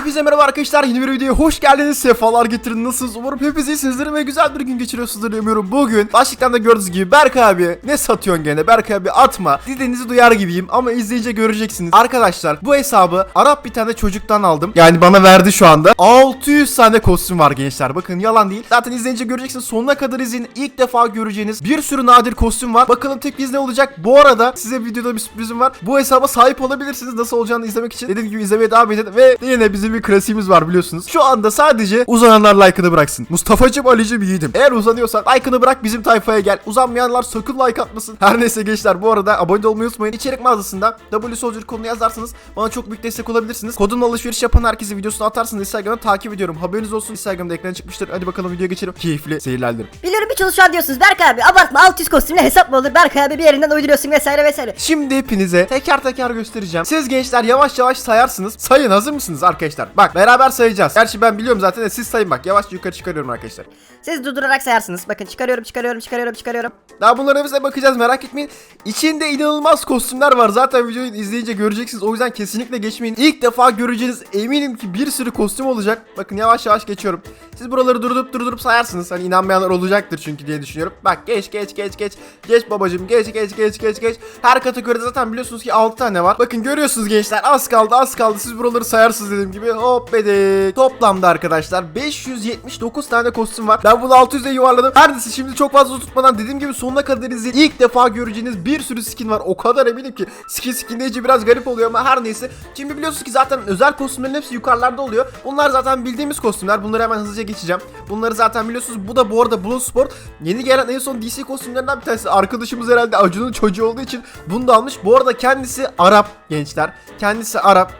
Hepinize merhaba arkadaşlar yeni bir videoya hoş geldiniz sefalar getirin nasılsınız? Umarım hepiniz iyisinizdir ve güzel bir gün geçiriyorsunuzdur umuyorum bugün başlıktan da gördüğünüz gibi Berk abi ne satıyorsun gene? Berk abi atma. Dediğinizi duyar gibiyim ama izleyince göreceksiniz. Arkadaşlar bu hesabı Arap bir tane çocuktan aldım. Yani bana verdi şu anda. 600 tane kostüm var gençler. Bakın yalan değil. Zaten izleyince göreceksiniz. Sonuna kadar izleyin. İlk defa göreceğiniz bir sürü nadir kostüm var. Bakalım tek biz ne olacak? Bu arada size videoda bir sürprizim var. Bu hesaba sahip olabilirsiniz. Nasıl olacağını izlemek için. Dediğim gibi izlemeye devam edin ve yine bizim bir klasiğimiz var biliyorsunuz. Şu anda sadece uzananlar like'ını bıraksın. Mustafa'cım Ali'cim yiğidim. Eğer uzanıyorsan like'ını bırak bizim tayfaya gel. Uzanmayanlar sakın like atmasın. Her neyse gençler bu arada abone olmayı unutmayın. İçerik mağazasında W Soldier kodunu yazarsanız bana çok büyük destek olabilirsiniz. Kodumla alışveriş yapan herkese videosunu atarsınız. Instagram'dan takip ediyorum. Haberiniz olsun. Instagram'da ekrana çıkmıştır. Hadi bakalım videoya geçelim. Keyifli seyirler dilerim. Biliyorum bir çalışan diyorsunuz Berk abi abartma 600 kostümle hesap mı olur Berk abi bir yerinden uyduruyorsun vesaire vesaire. Şimdi hepinize teker teker göstereceğim. Siz gençler yavaş yavaş sayarsınız. Sayın hazır mısınız arkadaşlar? Bak beraber sayacağız. Gerçi ben biliyorum zaten de siz sayın bak. Yavaş yukarı çıkarıyorum arkadaşlar. Siz durdurarak sayarsınız bakın çıkarıyorum çıkarıyorum çıkarıyorum çıkarıyorum. Daha bunların hepsine bakacağız merak etmeyin. İçinde inanılmaz kostümler var. Zaten videoyu izleyince göreceksiniz. O yüzden kesinlikle geçmeyin. İlk defa göreceğiniz eminim ki bir sürü kostüm olacak. Bakın yavaş yavaş geçiyorum. Siz buraları durdurup durdurup sayarsınız. Hani inanmayanlar olacaktır çünkü diye düşünüyorum. Bak geç geç geç geç. Geç babacım geç geç geç geç geç. Her kategoride zaten biliyorsunuz ki 6 tane var. Bakın görüyorsunuz gençler az kaldı az kaldı. Siz buraları sayarsınız dediğim gibi. Hop bedik. Toplamda arkadaşlar 579 tane kostüm var. Ben bunu 600'e yuvarladım. Her neyse şimdi çok fazla tutmadan dediğim gibi sonuna kadar izleyin. İlk defa göreceğiniz bir sürü skin var. O kadar eminim ki skin skinleyici biraz garip oluyor ama her neyse. Şimdi biliyorsunuz ki zaten özel kostümlerin hepsi yukarılarda oluyor. Bunlar zaten bildiğimiz kostümler. Bunları hemen hızlıca geçeceğim. Bunları zaten biliyorsunuz. Bu da bu arada Bloodsport yeni gelen en son DC kostümlerinden bir tanesi. Arkadaşımız herhalde Acun'un çocuğu olduğu için bunu da almış. Bu arada kendisi Arap gençler. Kendisi Arap.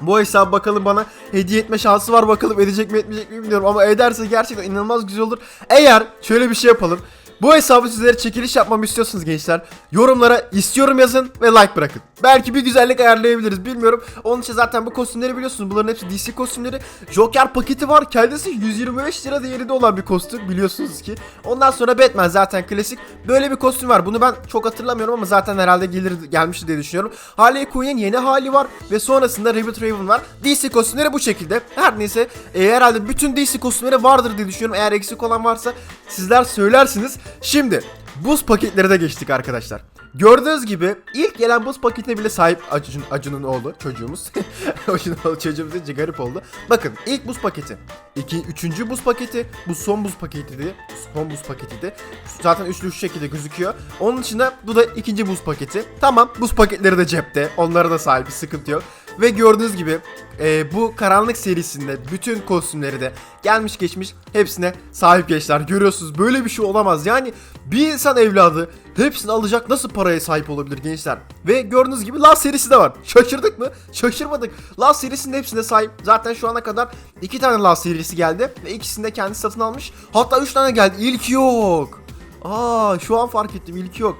Bu hesabı bakalım bana hediye etme şansı var bakalım edecek mi etmeyecek mi bilmiyorum ama ederse gerçekten inanılmaz güzel olur. Eğer şöyle bir şey yapalım. Bu hesabı sizlere çekiliş yapmamı istiyorsunuz gençler. Yorumlara istiyorum yazın ve like bırakın. Belki bir güzellik ayarlayabiliriz bilmiyorum. Onun için zaten bu kostümleri biliyorsunuz. Bunların hepsi DC kostümleri. Joker paketi var. Kendisi 125 lira değerinde olan bir kostüm biliyorsunuz ki. Ondan sonra Batman zaten klasik. Böyle bir kostüm var. Bunu ben çok hatırlamıyorum ama zaten herhalde gelir gelmişti diye düşünüyorum. Harley Quinn'in yeni hali var ve sonrasında Rabbit Raven var. DC kostümleri bu şekilde. Her neyse e, herhalde bütün DC kostümleri vardır diye düşünüyorum. Eğer eksik olan varsa sizler söylersiniz. Şimdi buz paketleri de geçtik arkadaşlar. Gördüğünüz gibi ilk gelen buz paketine bile sahip Acun, Acun'un oğlu çocuğumuz. Acun'un oğlu çocuğumuz deyince garip oldu. Bakın ilk buz paketi. İki, üçüncü buz paketi. Bu son buz paketiydi. Son buz paketiydi. Zaten üçlü şu şekilde gözüküyor. Onun dışında bu da ikinci buz paketi. Tamam buz paketleri de cepte. Onlara da sahip sıkıntı yok. Ve gördüğünüz gibi e, bu karanlık serisinde bütün kostümleri de gelmiş geçmiş hepsine sahip gençler. Görüyorsunuz böyle bir şey olamaz. Yani bir insan evladı hepsini alacak nasıl paraya sahip olabilir gençler? Ve gördüğünüz gibi Last serisi de var. Şaşırdık mı? Şaşırmadık. Last serisinin hepsine sahip. Zaten şu ana kadar iki tane Last serisi geldi ve ikisini de kendisi satın almış. Hatta üç tane geldi. İlk yok. Aa şu an fark ettim ilk yok.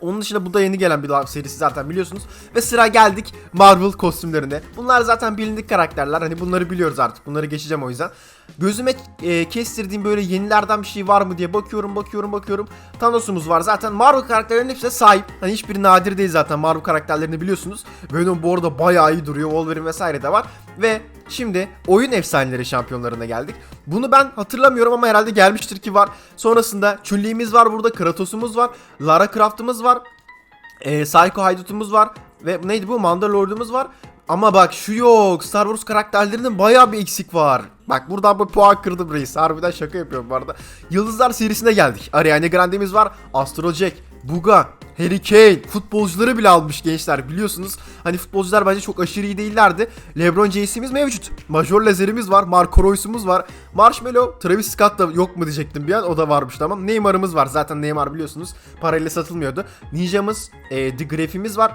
Onun dışında bu da yeni gelen bir serisi zaten biliyorsunuz. Ve sıra geldik Marvel kostümlerine. Bunlar zaten bilindik karakterler. Hani bunları biliyoruz artık. Bunları geçeceğim o yüzden. Gözüme e, kestirdiğim böyle yenilerden bir şey var mı diye bakıyorum bakıyorum bakıyorum. Thanos'umuz var. Zaten Marvel karakterlerinin hepsine sahip. Hani hiçbiri nadir değil zaten Marvel karakterlerini biliyorsunuz. Venom bu arada bayağı iyi duruyor. Wolverine vesaire de var. Ve Şimdi oyun efsaneleri şampiyonlarına geldik. Bunu ben hatırlamıyorum ama herhalde gelmiştir ki var. Sonrasında Chun-Li'miz var burada, Kratos'umuz var, Lara Croft'ımız var, e, Psycho Haydut'umuz var ve neydi bu? Mandalord'umuz var. Ama bak şu yok. Star Wars karakterlerinin bayağı bir eksik var. Bak buradan bu puan kırdım reis. Harbiden şaka yapıyorum bu arada. Yıldızlar serisine geldik. Ariana Grande'miz var. Astro Jack, Buga, Harry Kane futbolcuları bile almış gençler biliyorsunuz. Hani futbolcular bence çok aşırı iyi değillerdi. LeBron James'imiz mevcut. Major Lazer'imiz var. Marco Reus'umuz var. Marshmallow, Travis Scott da yok mu diyecektim bir an. O da varmış tamam. Neymar'ımız var. Zaten Neymar biliyorsunuz parayla satılmıyordu. Ninja'mız, e, The Graff'imiz var.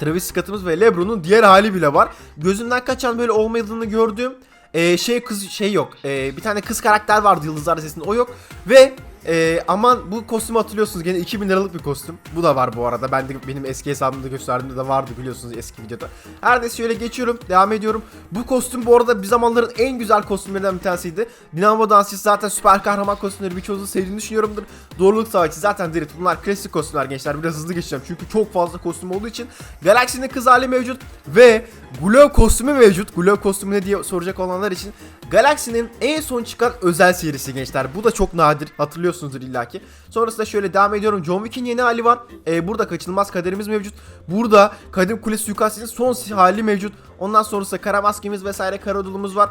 Travis Scott'ımız ve LeBron'un diğer hali bile var. Gözümden kaçan böyle olmadığını gördüğüm e, şey kız şey yok. E, bir tane kız karakter vardı Yıldızlar Lisesi'nde o yok. Ve Ee, aman bu kostümü hatırlıyorsunuz gene 2000 liralık bir kostüm. Bu da var bu arada. Ben de benim eski hesabımda gösterdiğimde de vardı biliyorsunuz eski videoda. Her neyse şöyle geçiyorum. Devam ediyorum. Bu kostüm bu arada bir zamanların en güzel kostümlerinden bir tanesiydi. Dinamo Dansçısı zaten süper kahraman kostümleri birçoğunuzun sevdiğini düşünüyorumdur. Doğruluk Savaşçı zaten direkt bunlar klasik kostümler gençler. Biraz hızlı geçeceğim çünkü çok fazla kostüm olduğu için. Galaxy'nin kız hali mevcut ve Glow kostümü mevcut. Glow kostümü ne diye soracak olanlar için. Galaxy'nin en son çıkan özel serisi gençler. Bu da çok nadir. Hatırlıyorsunuzdur illaki. Sonrasında şöyle devam ediyorum. John Wick'in yeni hali var. Ee, burada kaçınılmaz kaderimiz mevcut. Burada Kadim Kule suikastinin son hali mevcut. Ondan sonrasında kara maskemiz vesaire kara var.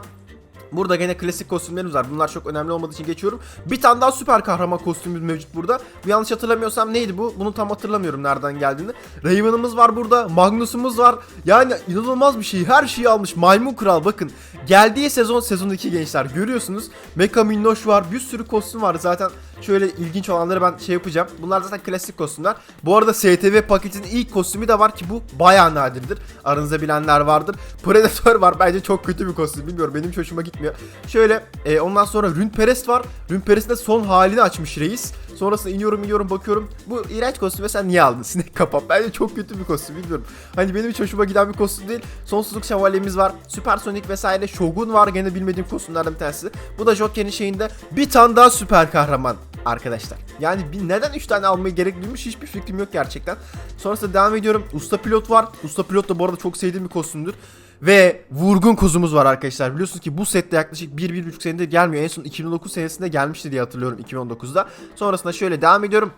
Burada gene klasik kostümlerimiz var. Bunlar çok önemli olmadığı için geçiyorum. Bir tane daha süper kahraman kostümümüz mevcut burada. Bu yanlış hatırlamıyorsam neydi bu? Bunu tam hatırlamıyorum nereden geldiğini. Raven'ımız var burada. Magnus'umuz var. Yani inanılmaz bir şey. Her şeyi almış. Maymun Kral bakın. Geldiği sezon sezon 2 gençler görüyorsunuz. Mecha Minnoş var. Bir sürü kostüm var. Zaten şöyle ilginç olanları ben şey yapacağım. Bunlar zaten klasik kostümler. Bu arada STV paketinin ilk kostümü de var ki bu bayağı nadirdir. Aranızda bilenler vardır. Predator var. Bence çok kötü bir kostüm. Bilmiyorum benim hoşuma gitmiyor. Şöyle e, ondan sonra Rünperest var. Rünperest'in de son halini açmış reis. Sonrasında iniyorum iniyorum bakıyorum. Bu iğrenç kostümü sen niye aldın? Sinek kapak. Bence çok kötü bir kostüm bilmiyorum. Hani benim hiç hoşuma giden bir kostüm değil. Sonsuzluk şövalyemiz var. Süpersonic vesaire. Shogun var. Gene bilmediğim kostümlerden bir tanesi. Bu da Joker'in şeyinde. Bir tane daha süper kahraman arkadaşlar. Yani bir, neden 3 tane almayı gerek duymuş hiçbir fikrim yok gerçekten. Sonrasında devam ediyorum. Usta pilot var. Usta pilot da bu arada çok sevdiğim bir kostümdür. Ve vurgun kuzumuz var arkadaşlar. Biliyorsunuz ki bu sette yaklaşık 1-1,5 senedir gelmiyor. En son 2009 senesinde gelmişti diye hatırlıyorum 2019'da. Sonrasında şöyle devam ediyorum.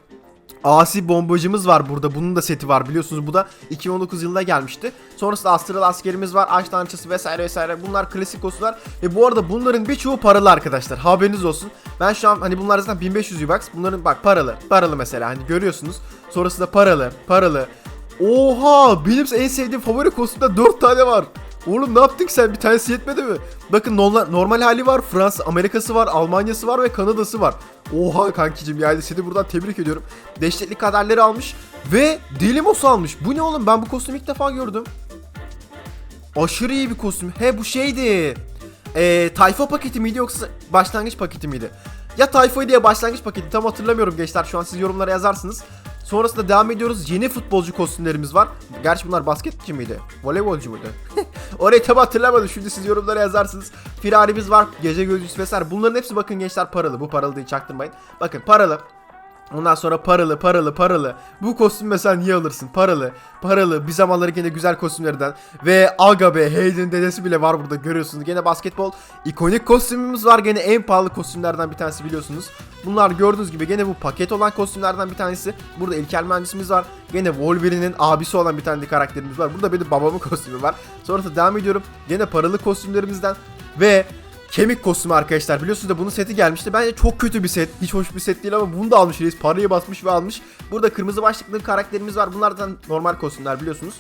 Asi bombacımız var burada. Bunun da seti var biliyorsunuz. Bu da 2019 yılında gelmişti. Sonrasında astral askerimiz var. Aç tanrıçası vesaire vesaire. Bunlar klasik kostümler. Ve bu arada bunların birçoğu paralı arkadaşlar. Haberiniz olsun. Ben şu an hani bunlar zaten 1500 V-Bucks. Bunların bak paralı. Paralı mesela hani görüyorsunuz. Sonrasında paralı. Paralı. Oha! Benim en sevdiğim favori kostümde 4 tane var. Oğlum ne yaptık sen? Bir tanesi yetmedi mi? Bakın normal, hali var. Fransa, Amerika'sı var, Almanya'sı var ve Kanada'sı var. Oha kankicim yani seni buradan tebrik ediyorum. Dehşetli kaderleri almış ve Delimos almış. Bu ne oğlum? Ben bu kostümü ilk defa gördüm. Aşırı iyi bir kostüm. He bu şeydi. Ee, tayfa paketi miydi yoksa başlangıç paketi miydi? Ya tayfa diye başlangıç paketi tam hatırlamıyorum gençler. Şu an siz yorumlara yazarsınız. Sonrasında devam ediyoruz. Yeni futbolcu kostümlerimiz var. Gerçi bunlar basketçi miydi? Voleybolcu muydu? Orayı tam hatırlamadım. Şimdi siz yorumlara yazarsınız. Firarimiz var. Gece gözcüsü vesaire. Bunların hepsi bakın gençler paralı. Bu paralı değil çaktırmayın. Bakın paralı. Ondan sonra paralı paralı paralı. Bu kostüm mesela niye alırsın? Paralı. Paralı. Bir zamanları gene güzel kostümlerden. Ve aga be dedesi bile var burada görüyorsunuz. Gene basketbol. ikonik kostümümüz var. Gene en pahalı kostümlerden bir tanesi biliyorsunuz. Bunlar gördüğünüz gibi gene bu paket olan kostümlerden bir tanesi. Burada İlker Mühendisimiz var. Gene Wolverine'in abisi olan bir tane de karakterimiz var. Burada benim babamın kostümü var. Sonrasında devam ediyorum. Gene paralı kostümlerimizden. Ve Kemik kostümü arkadaşlar biliyorsunuz da bunun seti gelmişti. Bence çok kötü bir set. Hiç hoş bir set değil ama bunu da almış reis. Parayı basmış ve almış. Burada kırmızı başlıklı karakterimiz var. Bunlardan normal kostümler biliyorsunuz.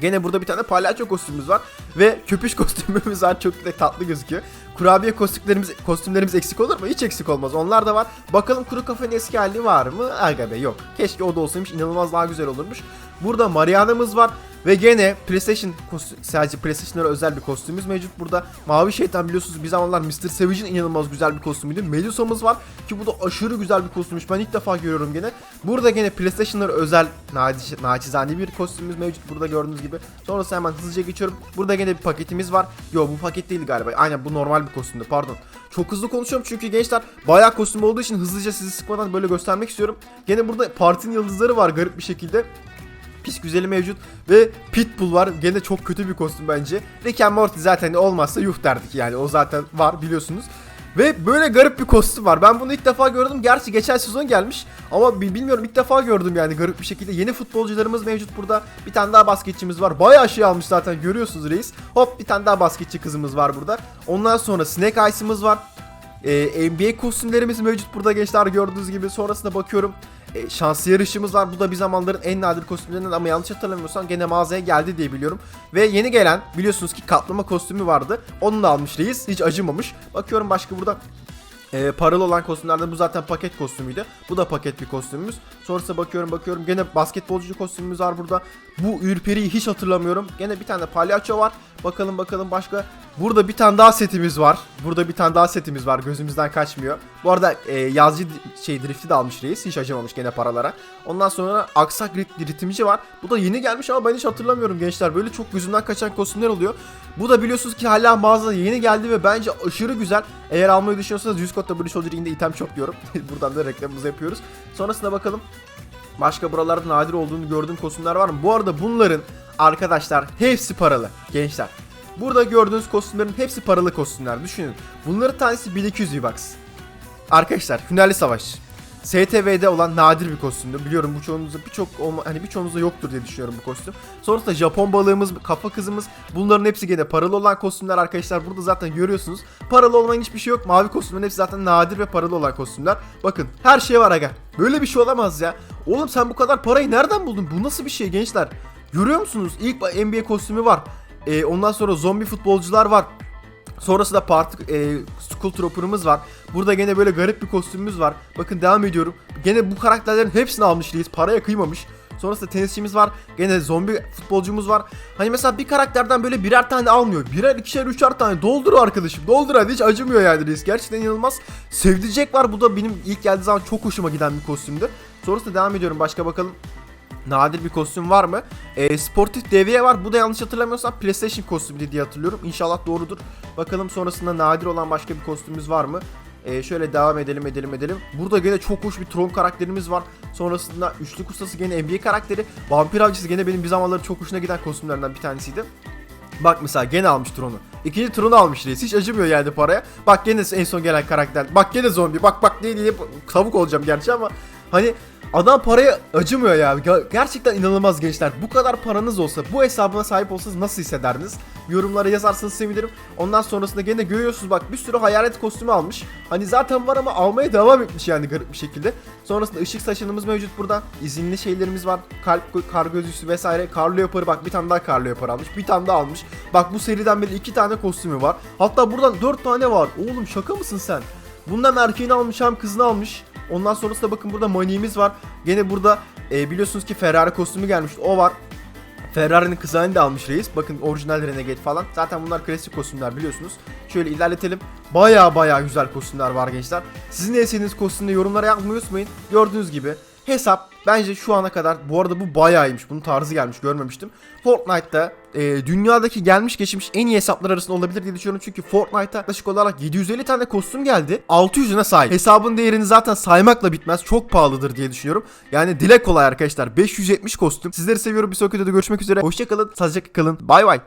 Gene burada bir tane palyaço kostümümüz var ve köpüş kostümümüz var çok da tatlı gözüküyor. Kurabiye kostümlerimiz kostümlerimiz eksik olur mu? Hiç eksik olmaz. Onlar da var. Bakalım kuru kafanın eski hali var mı? Aga be yok. Keşke o da olsaymış. inanılmaz daha güzel olurmuş. Burada Mariana'mız var. Ve gene PlayStation sadece PlayStation'lara özel bir kostümümüz mevcut burada. Mavi şeytan biliyorsunuz bir zamanlar Mr. Savage'in inanılmaz güzel bir kostümüydü. Medusa'mız var ki bu da aşırı güzel bir kostümmüş. Ben ilk defa görüyorum gene. Burada gene PlayStation'lara özel naci- naçizane bir kostümümüz mevcut burada gördüğünüz gibi. Sonrasında hemen hızlıca geçiyorum. Burada gene bir paketimiz var. Yo bu paket değil galiba. Aynen bu normal bir kostümdü pardon. Çok hızlı konuşuyorum çünkü gençler bayağı kostüm olduğu için hızlıca sizi sıkmadan böyle göstermek istiyorum. Gene burada partinin yıldızları var garip bir şekilde. Pis güzeli mevcut ve Pitbull var. Gene çok kötü bir kostüm bence. Rick and Morty zaten olmazsa yuh derdik yani. O zaten var biliyorsunuz. Ve böyle garip bir kostüm var. Ben bunu ilk defa gördüm. Gerçi geçen sezon gelmiş. Ama bi- bilmiyorum ilk defa gördüm yani garip bir şekilde. Yeni futbolcularımız mevcut burada. Bir tane daha basketçimiz var. Bayağı şey almış zaten görüyorsunuz reis. Hop bir tane daha basketçi kızımız var burada. Ondan sonra Snake Ice'ımız var. Ee, NBA kostümlerimiz mevcut burada gençler gördüğünüz gibi. Sonrasında bakıyorum. E, şanslı yarışımız var. Bu da bir zamanların en nadir kostümlerinden ama yanlış hatırlamıyorsam gene mağazaya geldi diye biliyorum. Ve yeni gelen biliyorsunuz ki kaplama kostümü vardı. Onu da almış reis. Hiç acımamış. Bakıyorum başka burada e, paralı olan kostümlerden bu zaten paket kostümüydü. Bu da paket bir kostümümüz. Sonrasında bakıyorum bakıyorum gene basketbolcu kostümümüz var burada. Bu ürperiyi hiç hatırlamıyorum. Gene bir tane palyaço var. Bakalım bakalım başka. Burada bir tane daha setimiz var. Burada bir tane daha setimiz var. Gözümüzden kaçmıyor. Bu arada e, yazıcı di- şey drifti de almış reis. Hiç acımamış gene paralara. Ondan sonra aksak rit- ritimci var. Bu da yeni gelmiş ama ben hiç hatırlamıyorum gençler. Böyle çok gözümden kaçan kostümler oluyor. Bu da biliyorsunuz ki hala mağazada yeni geldi ve bence aşırı güzel. Eğer almayı düşünüyorsanız 100 kodda British Soldier In'de item çok diyorum. Buradan da reklamımızı yapıyoruz. Sonrasında bakalım. Başka buralarda nadir olduğunu gördüğüm kostümler var mı? Bu arada bunların arkadaşlar hepsi paralı gençler. Burada gördüğünüz kostümlerin hepsi paralı kostümler. Düşünün. Bunların tanesi 1200 V-Bucks. Arkadaşlar Hünerli Savaş. STV'de olan nadir bir kostümdü. Biliyorum bu çoğunuzda birçok hani birçoğunuzda yoktur diye düşünüyorum bu kostüm. Sonrasında Japon balığımız, kafa kızımız bunların hepsi gene paralı olan kostümler arkadaşlar. Burada zaten görüyorsunuz. Paralı olmayan hiçbir şey yok. Mavi kostümlerin hepsi zaten nadir ve paralı olan kostümler. Bakın her şey var aga. Böyle bir şey olamaz ya. Oğlum sen bu kadar parayı nereden buldun? Bu nasıl bir şey gençler? Görüyor musunuz? İlk NBA kostümü var. Ee, ondan sonra zombi futbolcular var. Sonrasında parti e, Skull Trooper'ımız var. Burada gene böyle garip bir kostümümüz var. Bakın devam ediyorum. Gene bu karakterlerin hepsini almış Reis. Paraya kıymamış. Sonrasında tenisçimiz var. Gene zombi futbolcumuz var. Hani mesela bir karakterden böyle birer tane almıyor. Birer, ikişer, üçer tane. Doldur arkadaşım. Doldur hadi. Hiç acımıyor yani Reis. Gerçekten inanılmaz. Sevdirecek var. Bu da benim ilk geldiği zaman çok hoşuma giden bir kostümdü. Sonrasında devam ediyorum. Başka bakalım. Nadir bir kostüm var mı? E, sportif devriye var. Bu da yanlış hatırlamıyorsam PlayStation kostümü diye hatırlıyorum. İnşallah doğrudur. Bakalım sonrasında nadir olan başka bir kostümümüz var mı? E, şöyle devam edelim edelim edelim. Burada gene çok hoş bir Tron karakterimiz var. Sonrasında üçlük ustası gene NBA karakteri. Vampir avcısı gene benim bir zamanları çok hoşuna giden kostümlerden bir tanesiydi. Bak mesela gene almış Tron'u. İkinci Tron'u almış reis. Hiç acımıyor yani paraya. Bak gene en son gelen karakter. Bak gene zombi. Bak bak diye diye tavuk olacağım gerçi ama hani adam paraya acımıyor ya. Ger- Gerçekten inanılmaz gençler. Bu kadar paranız olsa, bu hesabına sahip olsanız nasıl hissederdiniz? Yorumlara yazarsanız sevinirim. Ondan sonrasında gene görüyorsunuz bak bir sürü hayalet kostümü almış. Hani zaten var ama almaya devam etmiş yani garip bir şekilde. Sonrasında ışık saçınımız mevcut burada. İzinli şeylerimiz var. Kalp, kar gözüsü vesaire. Karlı yaparı bak bir tane daha karlı yaparı almış. Bir tane daha almış. Bak bu seriden beri iki tane kostümü var. Hatta buradan dört tane var. Oğlum şaka mısın sen? Bundan hem erkeğini almış hem kızını almış. Ondan sonrasında bakın burada maniğimiz var. Gene burada e, biliyorsunuz ki Ferrari kostümü gelmişti. O var. Ferrari'nin kızağını da almış reis. Bakın orijinal Renegade falan. Zaten bunlar klasik kostümler biliyorsunuz. Şöyle ilerletelim. Baya baya güzel kostümler var gençler. Sizin en sevdiğiniz kostümde yorumlara yapmayı unutmayın. Gördüğünüz gibi hesap bence şu ana kadar bu arada bu bayağı iyiymiş. Bunun tarzı gelmiş görmemiştim. Fortnite'da e, dünyadaki gelmiş geçmiş en iyi hesaplar arasında olabilir diye düşünüyorum. Çünkü Fortnite'da yaklaşık olarak 750 tane kostüm geldi. 600'üne sahip. Hesabın değerini zaten saymakla bitmez. Çok pahalıdır diye düşünüyorum. Yani dile kolay arkadaşlar. 570 kostüm. Sizleri seviyorum. Bir sonraki videoda görüşmek üzere. Hoşçakalın. Sağlıcakla kalın. Bay bay.